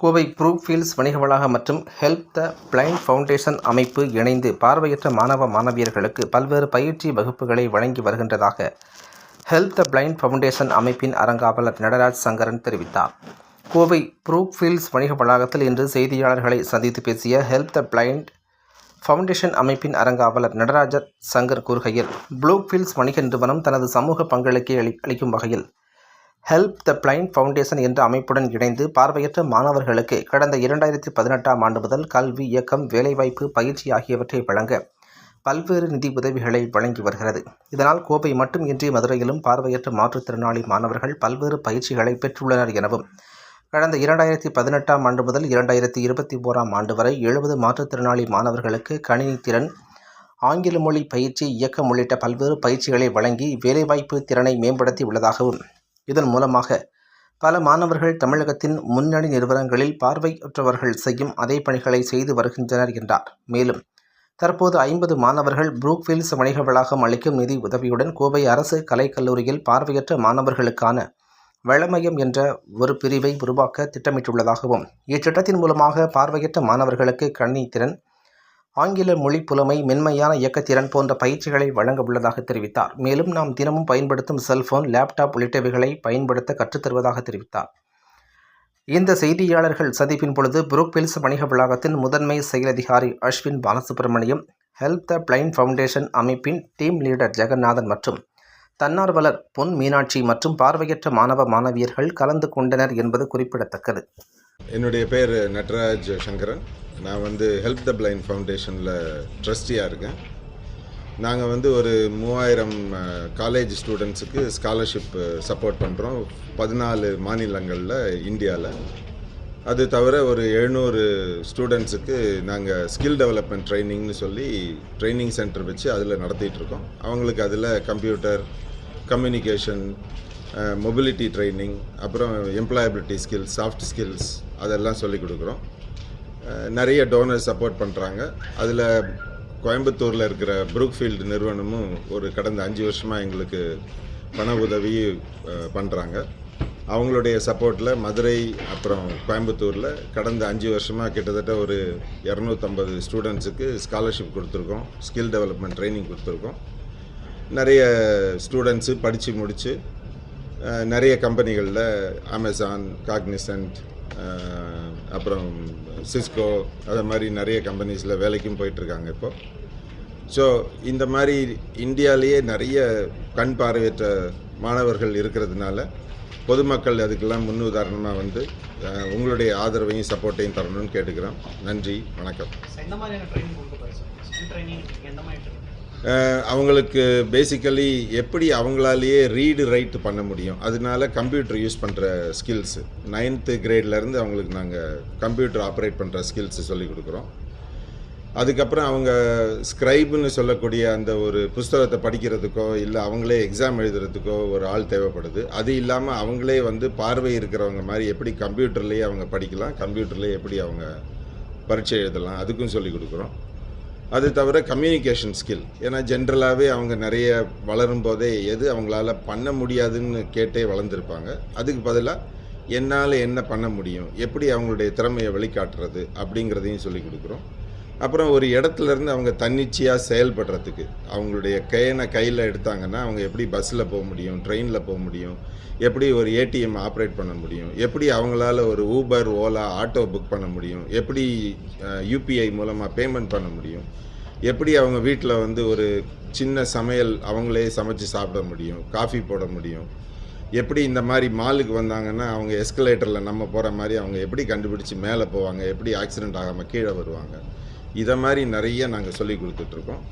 கோவை ப்ரூஃபீல்ட்ஸ் வணிக வளாகம் மற்றும் ஹெல்ப் த பிளைண்ட் ஃபவுண்டேஷன் அமைப்பு இணைந்து பார்வையற்ற மாணவ மாணவியர்களுக்கு பல்வேறு பயிற்சி வகுப்புகளை வழங்கி வருகின்றதாக ஹெல்ப் த பிளைண்ட் ஃபவுண்டேஷன் அமைப்பின் அரங்காவலர் நடராஜ் சங்கரன் தெரிவித்தார். கோவை ப்ரூஃபீல்ட்ஸ் வணிக வளாகத்தில் இன்று செய்தியாளர்களை சந்தித்து பேசிய ஹெல்ப் த பிளைண்ட் ஃபவுண்டேஷன் அமைப்பின் அரங்காவலர் நடராஜ சங்கர் கூறுகையில் ப்ளூஃபீல்ட்ஸ் வணிக நிறுவனம் தனது சமூக பங்களிக்கை அளி அளிக்கும் வகையில் ஹெல்ப் த பிளைண்ட் ஃபவுண்டேஷன் என்ற அமைப்புடன் இணைந்து பார்வையற்ற மாணவர்களுக்கு கடந்த இரண்டாயிரத்தி பதினெட்டாம் ஆண்டு முதல் கல்வி இயக்கம் வேலைவாய்ப்பு பயிற்சி ஆகியவற்றை வழங்க பல்வேறு நிதி உதவிகளை வழங்கி வருகிறது. இதனால் கோவை மட்டுமின்றி மதுரையிலும் பார்வையற்ற மாற்றுத்திறனாளி மாணவர்கள் பல்வேறு பயிற்சிகளை பெற்றுள்ளனர் எனவும் கடந்த இரண்டாயிரத்தி பதினெட்டாம் ஆண்டு முதல் இரண்டாயிரத்தி இருபத்தி ஓராம் ஆண்டு வரை எழுபது மாற்றுத்திறனாளி மாணவர்களுக்கு கணினி திறன் ஆங்கில மொழி பயிற்சி இயக்கம் உள்ளிட்ட பல்வேறு பயிற்சிகளை வழங்கி வேலைவாய்ப்பு திறனை மேம்படுத்தி உள்ளதாகவும் இதன் மூலமாக பல மாணவர்கள் தமிழகத்தின் முன்னணி நிறுவனங்களில் பார்வையற்றவர்கள் செய்யும் அதே பணிகளை செய்து வருகின்றனர் என்றார். மேலும் தற்போது ஐம்பது மாணவர்கள் புரூக்ஃபீல்ட்ஸ் வணிக வளாகம் அளிக்கும் நிதி உதவியுடன் கோவை அரசு கலைக்கல்லூரியில் பார்வையற்ற மாணவர்களுக்கான வளமயம் என்ற ஒரு பிரிவை உருவாக்க திட்டமிட்டுள்ளதாகவும் இத்திட்டத்தின் மூலமாக பார்வையற்ற மாணவர்களுக்கு கணினி திறன் ஆங்கில மொழி புலமை மென்மையான இயக்கத்திறன் போன்ற பயிற்சிகளை வழங்க உள்ளதாக தெரிவித்தார். மேலும் நாம் தினமும் பயன்படுத்தும் செல்போன் லேப்டாப் உள்ளிட்டவைகளை பயன்படுத்த கற்றுத்தருவதாக தெரிவித்தார். இந்த செய்தியாளர்கள் சந்திப்பின் பொழுது புரூக்பில்ஸ் வணிக வளாகத்தின் முதன்மை செயலதிகாரி Ashwin Balasubramaniam help the blind foundation அமைப்பின் டீம் லீடர் ஜெகநாதன் மற்றும் தன்னார்வலர் பொன் மீனாட்சி மற்றும் பார்வையற்ற மாணவ மாணவியர்கள் கலந்து கொண்டனர் என்பது குறிப்பிடத்தக்கது. என்னுடைய பேர் நட்ராஜ் சங்கரன். நான் வந்து ஹெல்ப் த பிளைண்ட் ஃபவுண்டேஷனில் ட்ரஸ்டியாக இருக்கேன். நாங்கள் வந்து ஒரு மூவாயிரம் காலேஜ் ஸ்டூடெண்ட்ஸுக்கு ஸ்காலர்ஷிப் சப்போர்ட் பண்ணுறோம் பதினாலு மாநிலங்களில் இந்தியாவில் அது தவிர ஒரு எழுநூறு ஸ்டூடெண்ட்ஸுக்கு நாங்கள் ஸ்கில் டெவலப்மெண்ட் ட்ரைனிங்னு சொல்லி ட்ரைனிங் சென்டர் வச்சு அதில் நடத்திட்டுருக்கோம். அவங்களுக்கு அதில் கம்ப்யூட்டர் கம்யூனிகேஷன் மொபிலிட்டி ட்ரைனிங் அப்புறம் எம்ப்ளாயபிலிட்டி ஸ்கில்ஸ் சாஃப்ட் ஸ்கில்ஸ் அதெல்லாம் சொல்லி கொடுக்குறோம். நிறைய டோனர் சப்போர்ட் பண்ணுறாங்க அதில் கோயம்புத்தூரில் இருக்கிற புரூக்ஃபீல்டு நிறுவனமும் ஒரு கடந்த அஞ்சு வருஷமாக எங்களுக்கு பண உதவி பண்ணுறாங்க அவங்களுடைய சப்போர்ட்டில் மதுரை அப்புறம் கோயம்புத்தூரில் கடந்த அஞ்சு வருஷமாக கிட்டத்தட்ட ஒரு இரநூத்தம்பது ஸ்டூடெண்ட்ஸுக்கு ஸ்காலர்ஷிப் கொடுத்துருக்கோம். ஸ்கில் டெவலப்மெண்ட் ட்ரைனிங் கொடுத்துருக்கோம். நிறைய ஸ்டூடெண்ட்ஸு படித்து முடித்து நிறைய கம்பெனிகளில் அமேசான் காக்னிசன்ட் அப்புறம் சிஸ்கோ அதை மாதிரி நிறைய கம்பெனிஸில் வேலைக்கும் போயிட்டுருக்காங்க இப்போ. ஸோ இந்த மாதிரி இந்தியாவிலேயே நிறைய கண் பார்வையற்ற மாணவர்கள் இருக்கிறதுனால பொதுமக்கள் அதுக்கெல்லாம் முன் உதாரணமாக வந்து உங்களுடைய ஆதரவையும் சப்போர்ட்டையும் தரணும்னு கேட்டுக்கிறோம். நன்றி வணக்கம். அவங்களுக்கு பேசிக்கலி எப்படி அவங்களாலேயே ரீடு ரைட் பண்ண முடியும்? அதனால கம்ப்யூட்டர் யூஸ் பண்ணுற ஸ்கில்ஸு நைன்த்து கிரேட்லேருந்து அவங்களுக்கு நாங்கள் கம்ப்யூட்டர் ஆப்ரேட் பண்ணுற ஸ்கில்ஸு சொல்லிக் கொடுக்குறோம். அதுக்கப்புறம் அவங்க ஸ்க்ரைப்னு சொல்லக்கூடிய அந்த ஒரு புஸ்தகத்தை படிக்கிறதுக்கோ இல்லை அவங்களே எக்ஸாம் எழுதுறதுக்கோ ஒரு ஆள் தேவைப்படுது. அது இல்லாமல் அவங்களே வந்து பார்வை இருக்கிறவங்க மாதிரி எப்படி கம்ப்யூட்டர்லேயே அவங்க படிக்கலாம் கம்ப்யூட்டர்லேயே எப்படி அவங்க பரீட்சை எழுதலாம் அதுக்கும் சொல்லிக் கொடுக்குறோம். அது தவிர கம்யூனிகேஷன் ஸ்கில் ஏன்னா ஜென்ரலாகவே அவங்க நிறைய வளரும் போதே எது அவங்களால பண்ண முடியாதுன்னு கேட்டே வளர்ந்துருப்பாங்க. அதுக்கு பதிலாக என்னால் என்ன பண்ண முடியும்? எப்படி அவங்களுடைய திறமையை வெளிக்காட்டுறது அப்படிங்கிறதையும் சொல்லிக் கொடுக்குறோம். அப்புறம் ஒரு இடத்துல இருந்து அவங்க தன்னிச்சையாக செயல்படுறதுக்கு. அவங்களுடைய கையனை கையில் எடுத்தாங்கன்னா அவங்க எப்படி பஸ்ஸில் போக முடியும் ட்ரெயினில் போக முடியும் எப்படி ஒரு ஏடிஎம் ஆப்ரேட் பண்ண முடியும் எப்படி அவங்களால ஒரு ஊபர் ஓலா ஆட்டோ புக் பண்ண முடியும் எப்படி யூபிஐ மூலமாக பேமெண்ட் பண்ண முடியும் எப்படி அவங்க வீட்டில் வந்து ஒரு சின்ன சமையல் அவங்களே சமைச்சு சாப்பிட முடியும் காஃபி போட முடியும் எப்படி இந்த மாதிரி மாலுக்கு வந்தாங்கன்னா அவங்க எஸ்கலேட்டரில் நம்ம போகிற மாதிரி அவங்க எப்படி கண்டுபிடிச்சி மேலே போவாங்க எப்படி ஆக்சிடென்ட் ஆகாமல் கீழே வருவாங்க. இதை மாதிரி நிறைய நாங்கள் சொல்லி கொடுத்துட்ருக்கோம்.